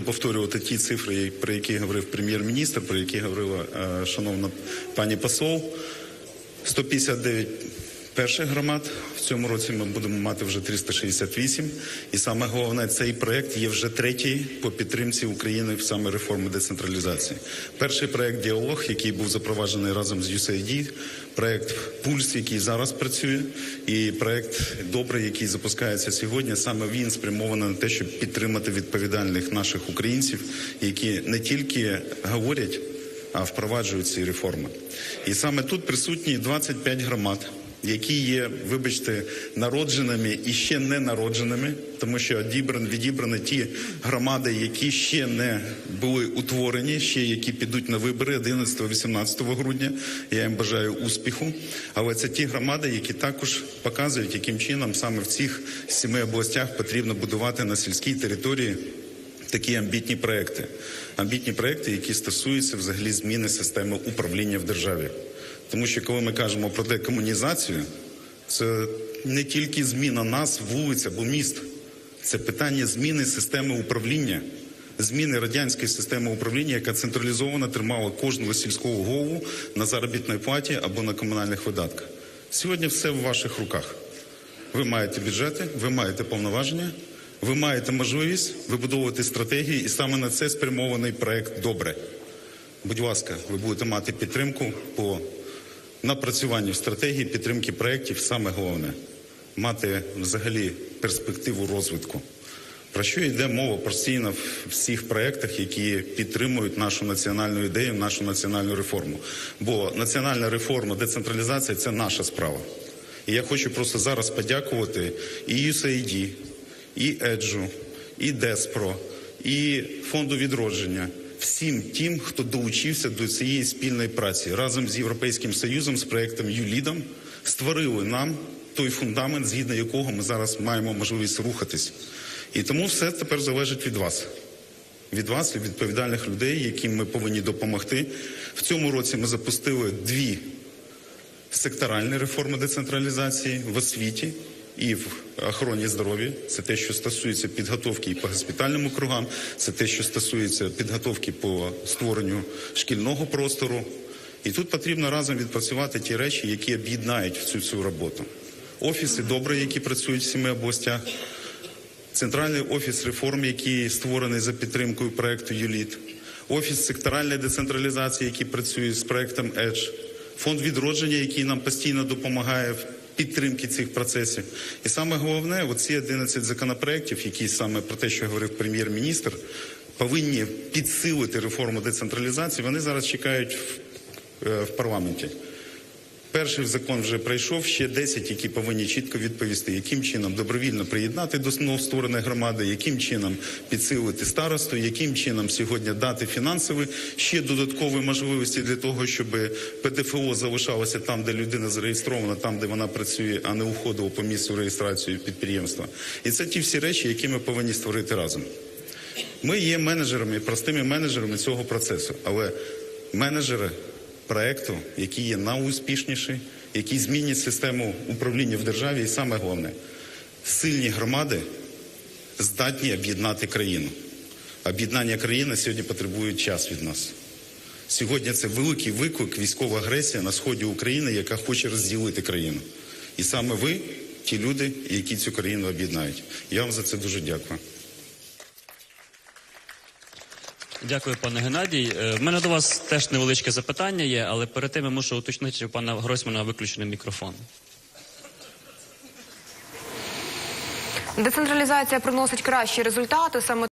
буду повторювати ті цифри, про які говорив прем'єр-міністр, про які говорила е, шановна пані посол. 159 перших громад. В цьому році ми будемо мати вже 368. І саме головне, цей проект є вже третій по підтримці України в саме реформи децентралізації. Перший проект діалог, який був запроваджений разом з USAID, проект Пульс, який зараз працює, і проект Добре, який запускається сьогодні. Саме він спрямований на те, щоб підтримати відповідальних наших українців, які не тільки говорять а впроваджують ці реформи. І саме тут присутні 25 громад, які є, вибачте, народженими і ще не народженими, тому що одібрані, відібрані ті громади, які ще не були утворені, ще які підуть на вибори 11-18 грудня. Я їм бажаю успіху. Але це ті громади, які також показують, яким чином саме в цих семи областях потрібно будувати на сільській території такі амбітні проекти. Амбітні проекти, які стосуються взагалі зміни системи управління в державі. Тому що коли ми кажемо про декомунізацію, це не тільки зміна нас, вулиць або міст, це питання зміни системи управління, зміни радянської системи управління, яка централізовано тримала кожного сільського голову на заробітній платі або на комунальних видатках. Сьогодні все в ваших руках. Ви маєте бюджети, ви маєте повноваження, ви маєте можливість вибудовувати стратегії, і саме на це спрямований проект добре. Будь ласка, ви будете мати підтримку по напрацюванню стратегії, підтримки проєктів. Саме головне мати взагалі перспективу розвитку. Про що йде мова постійно в всіх проєктах, які підтримують нашу національну ідею, нашу національну реформу. Бо національна реформа, децентралізація це наша справа. І я хочу просто зараз подякувати і USAID, і Еджу, і Деспро, і фонду відродження. Всім тим, хто долучився до цієї спільної праці разом з Європейським Союзом, з проектом ЮЛІДом, створили нам той фундамент, згідно якого ми зараз маємо можливість рухатись. І тому все тепер залежить від вас. Від вас, від відповідальних людей, яким ми повинні допомогти. В цьому році ми запустили дві секторальні реформи децентралізації в освіті і в охороні здоров'я. Це те, що стосується підготовки і по госпітальним округам, це те, що стосується підготовки по створенню шкільного простору. І тут потрібно разом відпрацювати ті речі, які об'єднають всю цю роботу. Офіси добре, які працюють в семи областях, центральний офіс реформ, який створений за підтримкою проекту ЮЛІТ, офіс секторальної децентралізації, який працює з проектом EDGE, фонд відродження, який нам постійно допомагає в підтримці цих процесів. І саме головне, оці 11 законопроєктів, які саме про те, що говорив прем'єр-міністр, повинні підсилити реформу децентралізації. Вони зараз чекають в, е, в парламенті. Перший закон вже пройшов, ще 10, які повинні чітко відповісти, яким чином добровільно приєднати до новоствореної громади, яким чином підсилити старосту, яким чином сьогодні дати фінансові ще додаткові можливості для того, щоб ПДФО залишалося там, де людина зареєстрована, там, де вона працює, а не уходило по місцю реєстрації підприємства. І це ті всі речі, які ми повинні створити разом. Ми є менеджерами, простими менеджерами цього процесу, але менеджери проекту, який є найуспішніший, який змінить систему управління в державі, і саме головне, сильні громади здатні об'єднати країну. Об'єднання країни сьогодні потребує час від нас. Сьогодні це великий виклик, військова агресія на сході України, яка хоче розділити країну. І саме ви, ті люди, які цю країну об'єднають. Я вам за це дуже дякую. Дякую, пане Геннадій. Е, В мене до вас теж невеличке запитання є, але перед тим я мушу уточнити, що у пана Гройсмана виключений мікрофон. Децентралізація приносить кращі результати. Саме